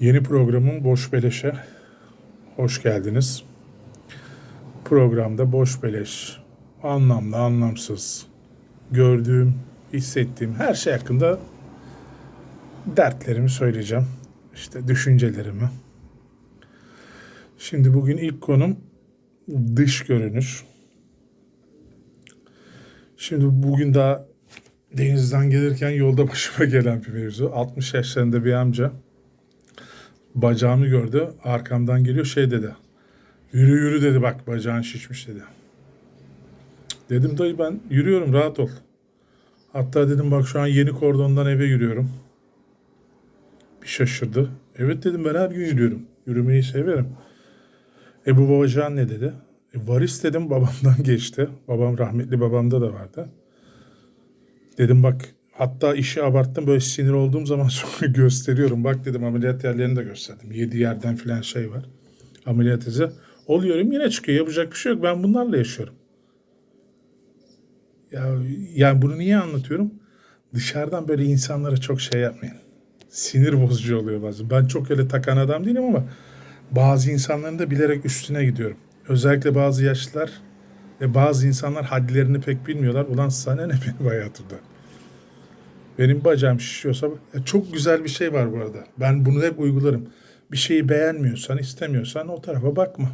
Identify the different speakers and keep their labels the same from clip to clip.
Speaker 1: Yeni programım Boş Beleş'e hoş geldiniz. Programda boş beleş, anlamlı, anlamsız, gördüğüm, hissettiğim her şey hakkında dertlerimi söyleyeceğim. İşte düşüncelerimi. Şimdi bugün ilk konum dış görünüş. Şimdi bugün daha denizden gelirken yolda başıma gelen bir mevzu. 60 yaşlarında bir amca bacağımı gördü. Arkamdan geliyor şey dedi. Yürü yürü dedi bak bacağın şişmiş dedi. Dedim dayı ben yürüyorum rahat ol. Hatta dedim bak şu an yeni kordondan eve yürüyorum. Bir şaşırdı. Evet dedim ben her gün yürüyorum. Yürümeyi severim. E bu bacağın ne dedi? E, varis dedim babamdan geçti. Babam rahmetli babamda da vardı. Dedim bak hatta işi abarttım böyle sinir olduğum zaman sonra gösteriyorum. Bak dedim ameliyat yerlerini de gösterdim. Yedi yerden filan şey var. Ameliyat izi. Oluyorum yine çıkıyor. Yapacak bir şey yok. Ben bunlarla yaşıyorum. Ya yani bunu niye anlatıyorum? Dışarıdan böyle insanlara çok şey yapmayın. Sinir bozucu oluyor bazen. Ben çok öyle takan adam değilim ama bazı insanların da bilerek üstüne gidiyorum. Özellikle bazı yaşlılar ve bazı insanlar hadlerini pek bilmiyorlar. Ulan sana ne benim hayatımda? Benim bacağım şişiyorsa ya çok güzel bir şey var bu arada. Ben bunu hep uygularım. Bir şeyi beğenmiyorsan, istemiyorsan o tarafa bakma.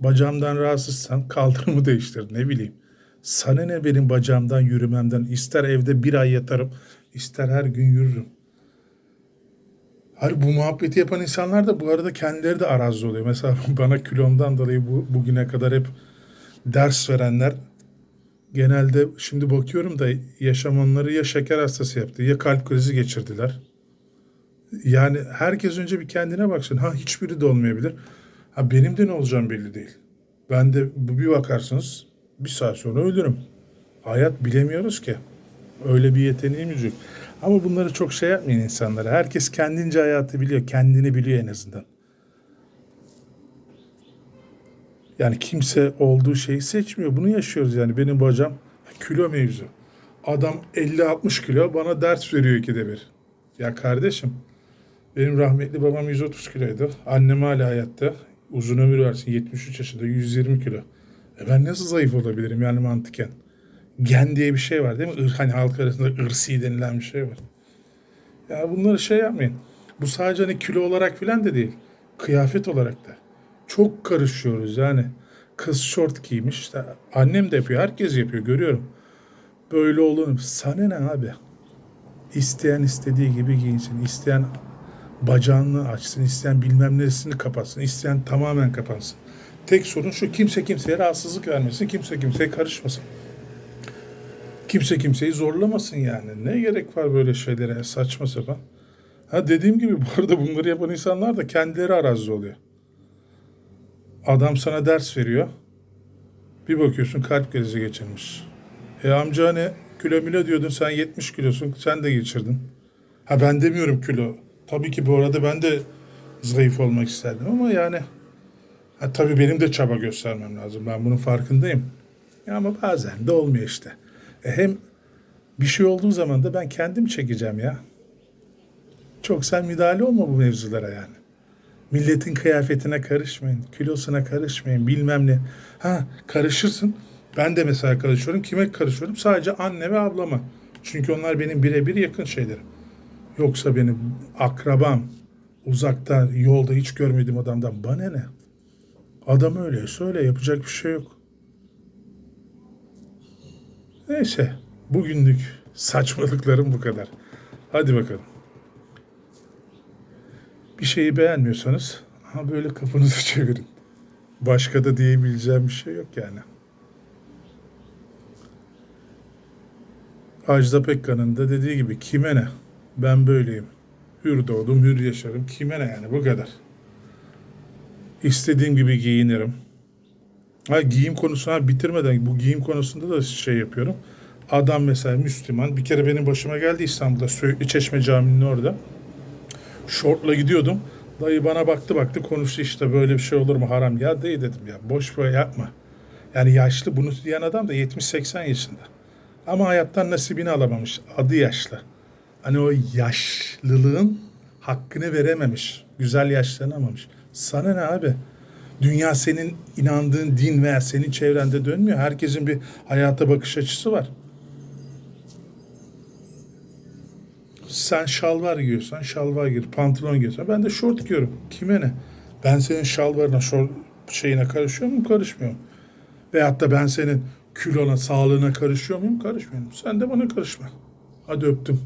Speaker 1: Bacağımdan rahatsızsan kaldırımı değiştir ne bileyim. Sana ne benim bacağımdan yürümemden ister evde bir ay yatarım ister her gün yürürüm. Hayır bu muhabbeti yapan insanlar da bu arada kendileri de arazlı oluyor. Mesela bana kilomdan dolayı bu, bugüne kadar hep ders verenler genelde şimdi bakıyorum da yaşam onları ya şeker hastası yaptı ya kalp krizi geçirdiler. Yani herkes önce bir kendine baksın. Ha hiçbiri de olmayabilir. Ha benim de ne olacağım belli değil. Ben de bir bakarsınız bir saat sonra ölürüm. Hayat bilemiyoruz ki. Öyle bir yeteneğimiz yok. Ama bunları çok şey yapmayın insanlara. Herkes kendince hayatı biliyor. Kendini biliyor en azından. Yani kimse olduğu şeyi seçmiyor. Bunu yaşıyoruz yani. Benim bacağım kilo mevzu. Adam 50-60 kilo bana ders veriyor ikide bir. Ya kardeşim benim rahmetli babam 130 kiloydu. Annem hala hayatta. Uzun ömür versin 73 yaşında 120 kilo. E ben nasıl zayıf olabilirim yani mantıken? Gen diye bir şey var değil mi? Ir, hani halk arasında ırsi denilen bir şey var. Ya bunları şey yapmayın. Bu sadece hani kilo olarak filan da değil. Kıyafet olarak da. Çok karışıyoruz yani. Kız şort giymiş. İşte annem de yapıyor. Herkes yapıyor. Görüyorum. Böyle olur. Sana ne abi? İsteyen istediği gibi giyinsin. İsteyen bacağını açsın. isteyen bilmem nesini kapatsın. isteyen tamamen kapansın. Tek sorun şu. Kimse kimseye rahatsızlık vermesin. Kimse kimseye karışmasın. Kimse kimseyi zorlamasın yani. Ne gerek var böyle şeylere saçma sapan. Ha dediğim gibi bu arada bunları yapan insanlar da kendileri arazide oluyor. Adam sana ders veriyor. Bir bakıyorsun kalp krizi geçirmiş. E amca hani kilo milo diyordun sen 70 kilosun sen de geçirdin. Ha ben demiyorum kilo. Tabii ki bu arada ben de zayıf olmak isterdim ama yani ha, tabii benim de çaba göstermem lazım. Ben bunun farkındayım. Ya ama bazen de olmuyor işte. E hem bir şey olduğu zaman da ben kendim çekeceğim ya. Çok sen müdahale olma bu mevzulara yani. Milletin kıyafetine karışmayın, kilosuna karışmayın, bilmem ne. Ha karışırsın. Ben de mesela karışıyorum. Kime karışıyorum? Sadece anne ve ablama. Çünkü onlar benim birebir yakın şeylerim. Yoksa benim akrabam, uzakta, yolda hiç görmediğim adamdan bana ne? Adam öyle söyle yapacak bir şey yok. Neyse bugünlük saçmalıklarım bu kadar. Hadi bakalım. Bir şeyi beğenmiyorsanız ha böyle kafanızı çevirin. Başka da diyebileceğim bir şey yok yani. Ajda Pekkan'ın da dediği gibi kime ne? Ben böyleyim. Hür doğdum, hür yaşarım. Kime ne yani bu kadar. İstediğim gibi giyinirim. Ha, giyim konusuna bitirmeden bu giyim konusunda da şey yapıyorum. Adam mesela Müslüman. Bir kere benim başıma geldi İstanbul'da. Çeşme Camii'nin orada. Şortla gidiyordum. Dayı bana baktı baktı konuştu işte böyle bir şey olur mu haram. Ya dayı dedim ya boş ver yapma. Yani yaşlı bunu diyen adam da 70-80 yaşında. Ama hayattan nasibini alamamış. Adı yaşlı. Hani o yaşlılığın hakkını verememiş. Güzel yaşlanamamış. Sana ne abi? Dünya senin inandığın din veya senin çevrende dönmüyor. Herkesin bir hayata bakış açısı var. Sen şalvar giyiyorsan şalvar gir, pantolon giyiyorsan ben de şort giyiyorum. Kime ne? Ben senin şalvarına, şort şeyine karışıyor muyum? Karışmıyorum. Veyahut da ben senin kilona, sağlığına karışıyor muyum? Karışmıyorum. Sen de bana karışma. Hadi öptüm.